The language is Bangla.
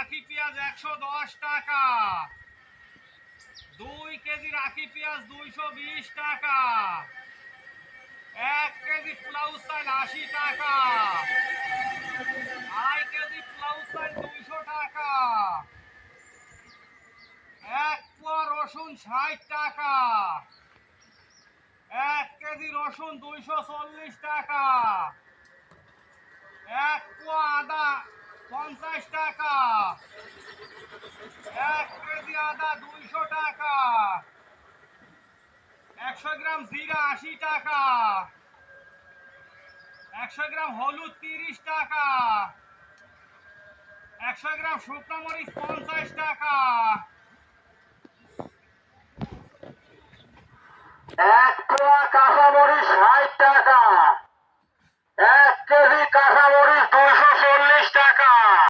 রাখি পেঁয়াজ একশো দশ টাকা। দুই কেজি রাখি পেঁয়াজ দুইশো বিশ টাকা। এক কেজি পোলাউ চাল আশি টাকা। আড়াই কেজি পোলাউ চাল দুইশো টাকা। এক পোয়া রসুন ষাট টাকা। এক কেজি রসুন দুইশো চল্লিশ টাকা। এক পোয়া আদা পঞ্চাশ টাকা এক কেজি আদা দুইশো টাকা একশো গ্রাম জিরা আশি টাকা। একশো গ্রাম হলুদ তিরিশ টাকা। একশো গ্রাম শুকনো মরিচ পঞ্চাশ টাকা। এক পোয়া ষাট টাকা। এক কেজি কাঁচামরিচ